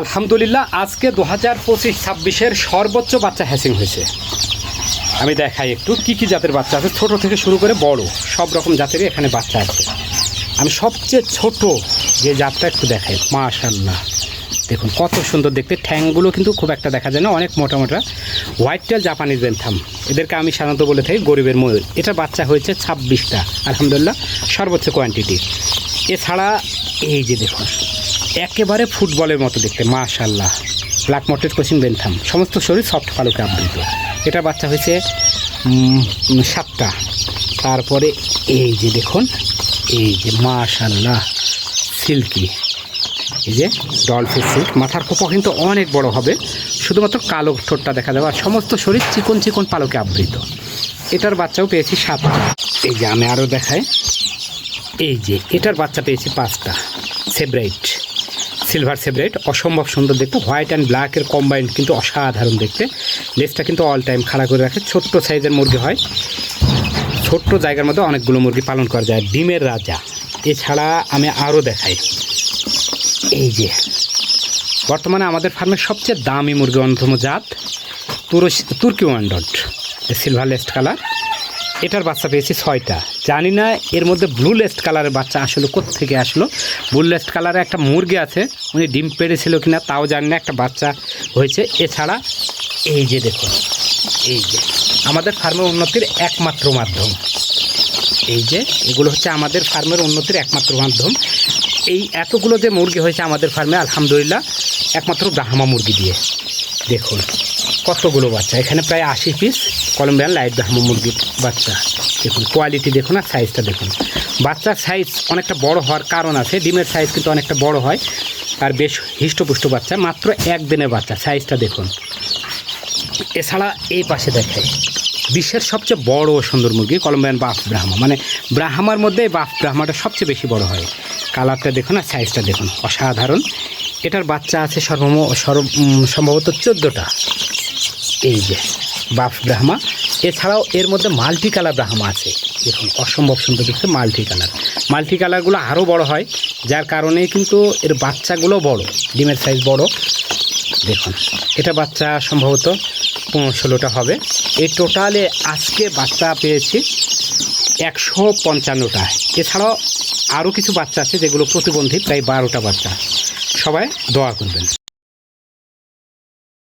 আলহামদুলিল্লাহ, আজকে দু হাজার পঁচিশ, ছাব্বিশের সর্বোচ্চ বাচ্চা হ্যাসিং হয়েছে। আমি দেখাই একটু, কি কি জাতের বাচ্চা আছে? ছোট থেকে শুরু করে বড়, সব রকম জাতেরই এখানে বাচ্চা আছে। আমি সবচেয়ে ছোট যে জাতটা একটু দেখাই মাশাল্লাহ দেখুন, কত সুন্দর দেখতে। ঠ্যাংগুলো কিন্তু খুব একটা দেখা যায় না, অনেক মোটা মোটা। হোয়াইট টেল জাপানিজ বেনথাম এদেরকে আমি সাধারণত বলে থাকি গরিবের ময়ূর। এটা বাচ্চা হয়েছে ছাব্বিশটা। আলহামদুলিল্লাহ, সর্বোচ্চ কোয়ান্টিটি। এছাড়া, এই যে দেখুন একেবারে ফুটবলের মতো দেখতে মাশাল্লাহ ব্ল্যাক মটের কোচিং বেনথাম। সমস্ত শরীর সফট পালকে আবৃত। এটা বাচ্চা হয়েছে সাতটা। তারপরে এই যে দেখুন, এই যে মাশাল্লাহ সিল্কি। এই যে ডলফিন সিল্ক। মাথার খোপা কিন্তু অনেক বড় হবে। শুধুমাত্র কালো ঠোঁটটা দেখা যাবে। আর সমস্ত শরীর চিকন চিকন পালকে আবৃত। এটার বাচ্চাও পেয়েছি সাতটা। এই যে আমি আরও দেখাই। এই যে এটার বাচ্চা পেয়েছি পাঁচটা। সেব্রাইট। সিলভার সেব্রাইট অসম্ভব সুন্দর দেখতে হোয়াইট অ্যান্ড ব্ল্যাকের কম্বাইন্ড কিন্তু অসাধারণ দেখতে। লেজটা কিন্তু অল টাইম খাড়া করে রাখে, ছোট্ট সাইজের মুরগি হয়। ছোট্ট জায়গার মধ্যে অনেকগুলো মুরগি পালন করা যায়, ডিমের রাজা। এছাড়া আমি আরও দেখাই। এই যে, বর্তমানে আমাদের ফার্মের সবচেয়ে দামি মুরগি অন্যতম জাত তুরস তুর্কি ওয়ান্ডট সিলভার লেস্ট কালার এটার বাচ্চা পেয়েছি ছয়টা। জানি না এর মধ্যে ব্লু লেস্ট কালারের বাচ্চা আসলে থেকে আসলো। ব্লু লেস্ট কালারে একটা মুরগি আছে, উনি ডিম পেড়েছিল কিনা তাও জানি না, একটা বাচ্চা হয়েছে। এছাড়া এই যে দেখুন, এই যে আমাদের ফার্মের উন্নতির একমাত্র মাধ্যম। এই যে এগুলো হচ্ছে আমাদের ফার্মের উন্নতির একমাত্র মাধ্যম। এই এতগুলো যে মুরগি হয়েছে আমাদের ফার্মে, আলহামদুলিল্লাহ, একমাত্র ব্রাহ্মা মুরগি দিয়ে। দেখুন কতগুলো বাচ্চা? এখানে প্রায় আশি পিস কলম্বিয়ান লাইট ব্রাহ্মা মুরগির বাচ্চা। দেখুন কোয়ালিটি দেখুন আর সাইজটা দেখুন। বাচ্চার সাইজ অনেকটা বড় হওয়ার কারণ আছে, ডিমের সাইজ কিন্তু অনেকটা বড় হয় আর বেশ হিষ্টপুষ্ট বাচ্চা, মাত্র একদিনের বাচ্চা সাইজটা দেখুন। এছাড়া এই পাশে দেখাই, বিশ্বের সবচেয়ে বড় সুন্দর মুরগি কলম্বিয়ান বাফ ব্রাহ্মা। মানে ব্রাহ্মার মধ্যে বাফ ব্রাহ্মাটা সবচেয়ে বেশি বড় হয়। কালারটা দেখুন আর সাইজটা দেখুন, অসাধারণ। এটার বাচ্চা আছে সর্বম সর্ব সম্ভবত চোদ্দোটা। এই যে, বাফ ব্রাহ্মা। এছাড়াও এর মধ্যে মাল্টি কালার ব্রাহ্মা আছে। দেখুন, অসম্ভব সুন্দর দেখতে মাল্টি কালার মাল্টি কালারগুলো আরও বড় হয়, যার কারণে কিন্তু এর বাচ্চাগুলো বড়, ডিমের সাইজ বড়। দেখুন, এটা বাচ্চা সম্ভবত পনেরো ষোলোটা হবে। এই টোটালে আজকে বাচ্চা পেয়েছি একশো পঞ্চান্নটা। এছাড়াও আরও কিছু বাচ্চা আছে যেগুলো প্রতিবন্ধী, প্রায় বারোটা বাচ্চা। সবাই দোয়া করবেন।